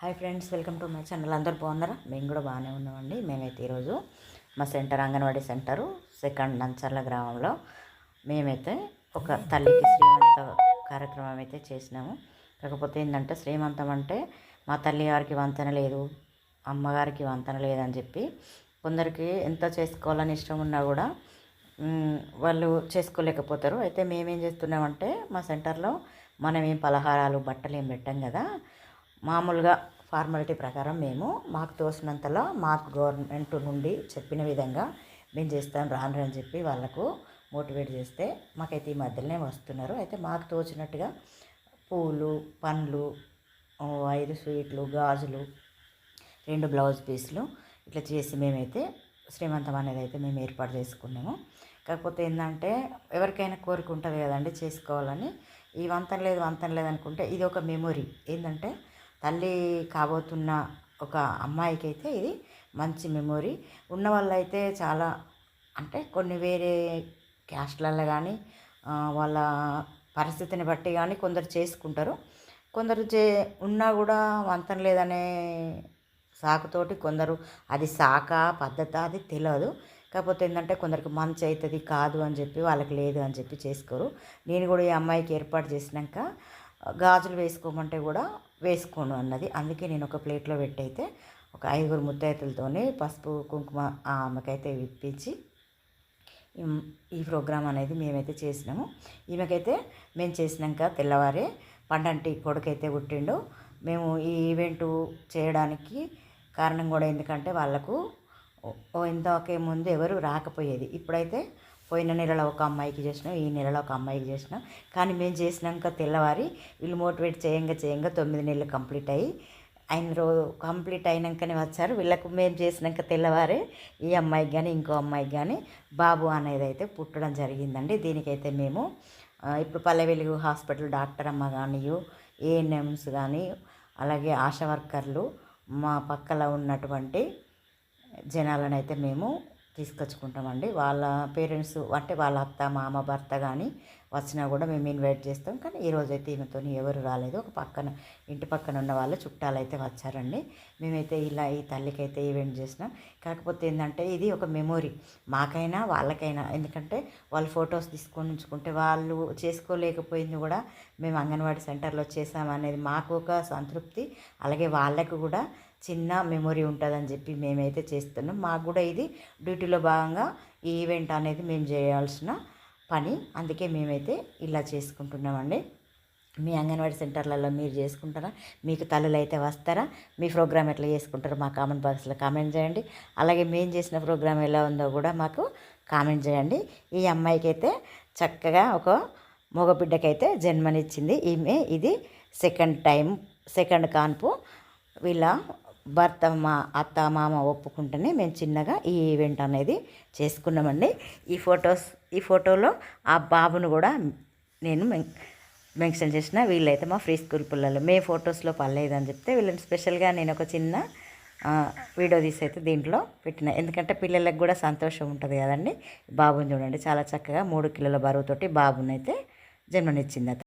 Hi friends welcome to my channel. అందరూ బాగున్నారా? మేము కూడా బాగానే ఉన్నామండి. మేమైతే ఈరోజు మా centre anganwadi centre second Nancharla గ్రామంలో మేమైతే ఒక తల్లికి శ్రీమంత కార్యక్రమం అయితే చేసినాము. కాకపోతే ఏంటంటే శ్రీమంతం అంటే మా తల్లి గారికి వంతన లేదు అమ్మగారికి వంతన లేదని చెప్పి కొందరికి ఎంత చేసుకోవాలని ఇష్టం ఉన్నా కూడా వాళ్ళు చేసుకోలేకపోతారు. అయితే మేమేం చేస్తున్నామంటే మా సెంటర్లో మనం ఏం పలహారాలు బట్టలు ఏం పెట్టాం కదా మామూలుగా ఫార్మాలిటీ ప్రకారం మేము మాకు తోసినంతలో మాకు గవర్నమెంట్ నుండి చెప్పిన విధంగా మేము చేస్తాం రాను అని చెప్పి వాళ్ళకు మోటివేట్ చేస్తే మాకైతే ఈ మధ్యలోనే వస్తున్నారు. అయితే మాకు తోచినట్టుగా పూలు పండ్లు ఐదు స్వీట్లు గాజులు రెండు బ్లౌజ్ పీసులు ఇట్లా చేసి మేమైతే శ్రీమంతం అనేది అయితే మేము ఏర్పాటు చేసుకున్నాము. కాకపోతే ఏంటంటే ఎవరికైనా కోరిక ఉంటుంది కదండి చేసుకోవాలని. ఈ వంతం లేదు వంతం లేదు అనుకుంటే ఇది ఒక మెమొరీ. ఏంటంటే తల్లి కాబోతున్న ఒక అమ్మాయికి అయితే ఇది మంచి మెమొరీ. ఉన్న వాళ్ళైతే చాలా అంటే కొన్ని వేరే క్యాస్ట్లలో కానీ వాళ్ళ పరిస్థితిని బట్టి కానీ కొందరు చేసుకుంటారు. కొందరు చే ఉన్నా కూడా వంతం లేదనే సాకుతోటి కొందరు అది సాక పద్ధత అది తెలియదు కాకపోతే ఏంటంటే కొందరికి మంచి అవుతుంది కాదు అని చెప్పి వాళ్ళకి లేదు అని చెప్పి చేసుకోరు. నేను కూడా ఈ అమ్మాయికి ఏర్పాటు చేసినాక గాజులు వేసుకోమంటే కూడా వేసుకోను అన్నది. అందుకే నేను ఒక ప్లేట్లో పెట్టయితే ఒక ఐదుగురు ముత్తైతులతోనే పసుపు కుంకుమ ఆమెకైతే ఇప్పించి ఈ ప్రోగ్రాం అనేది మేమైతే చేసినాము. ఈమెకైతే మేము చేసినాక తెల్లవారే పండంటి కొడుకైతే పుట్టిండు. మేము ఈ ఈవెంట్ చేయడానికి కారణం కూడా ఎందుకంటే వాళ్ళకు ఇంతకే ముందు ఎవరు రాకపోయేది. ఇప్పుడైతే పోయిన నెలలో ఒక అమ్మాయికి చేసినాం ఈ నెలలో ఒక అమ్మాయికి చేసినాం. కానీ మేము చేసినాక తెల్లవారి వీళ్ళు మోటివేట్ చేయంగా చేయంగా తొమ్మిది నెలలు కంప్లీట్ అయ్యి ఆయన రోజు కంప్లీట్ అయినాకనే వచ్చారు. వీళ్ళకు మేము చేసినాక తెల్లవారే ఈ అమ్మాయికి కానీ ఇంకో అమ్మాయికి కానీ బాబు అనేది అయితే పుట్టడం జరిగిందండి. దీనికైతే మేము ఇప్పుడు పల్లెవెలుగు హాస్పిటల్ డాక్టర్ అమ్మ కానీ ఏఎన్ఎమ్స్ కానీ అలాగే ఆశా వర్కర్లు మా పక్కల ఉన్నటువంటి జనాలను అయితే మేము తీసుకొచ్చుకుంటామండి. వాళ్ళ పేరెంట్స్ అంటే వాళ్ళ అత్త మామ భర్త కానీ వచ్చినా కూడా మేము ఇన్వైట్ చేస్తాం. కానీ ఈరోజైతే అయితే ఈమెతో ఎవరు రాలేదు. ఒక పక్కన ఇంటి పక్కన ఉన్న వాళ్ళు చుట్టాలు అయితే వచ్చారండి. మేమైతే ఇలా ఈ తల్లికి అయితే ఈవెంట్ చేసినాం. కాకపోతే ఏంటంటే ఇది ఒక మెమొరీ. మాకైనా వాళ్ళకైనా. ఎందుకంటే వాళ్ళు ఫొటోస్ తీసుకొని ఉంచుకుంటే వాళ్ళు చేసుకోలేకపోయింది కూడా మేము అంగన్వాడీ సెంటర్లో చేసామనేది మాకు ఒక సంతృప్తి. అలాగే వాళ్ళకు కూడా చిన్న మెమొరీ ఉంటుందని చెప్పి మేమైతే చేస్తున్నాం. మాకు కూడా ఇది డ్యూటీలో భాగంగా ఈ ఈవెంట్ అనేది మేము చేయాల్సిన పని. అందుకే మేమైతే ఇలా చేసుకుంటున్నామండి. మీ అంగన్వాడీ సెంటర్లలో మీరు చేసుకుంటారా? మీకు తల్లులు అయితే వస్తారా? మీ ప్రోగ్రామ్ ఎట్లా చేసుకుంటారో మా కామెంట్ బాక్స్లో కామెంట్ చేయండి. అలాగే మేము చేసిన ప్రోగ్రామ్ ఎలా ఉందో కూడా మాకు కామెంట్ చేయండి. ఈ అమ్మాయికి అయితే చక్కగా ఒక మగబిడ్డకైతే జన్మనిచ్చింది. ఈమె ఇది సెకండ్ టైం సెకండ్ కాన్పు. వీళ్ళ భర్త మా అత్త మామ ఒప్పుకుంటేనే మేము చిన్నగా ఈ ఈవెంట్ అనేది చేసుకున్నామండి. ఈ ఫొటోస్ ఈ ఫోటోలో ఆ బాబును కూడా నేను మెన్షన్ చేసిన వీళ్ళైతే మా ఫ్రీ స్కూల్ పిల్లలు. మే ఫొటోస్లో పర్లేదని చెప్తే వీళ్ళని స్పెషల్గా నేను ఒక చిన్న వీడియో తీసి అయితే దీంట్లో పెట్టిన. ఎందుకంటే పిల్లలకు కూడా సంతోషం ఉంటుంది కదండి. బాబుని చూడండి చాలా చక్కగా మూడు కిలోల బరువుతోటి బాబునైతే జన్మనిచ్చింది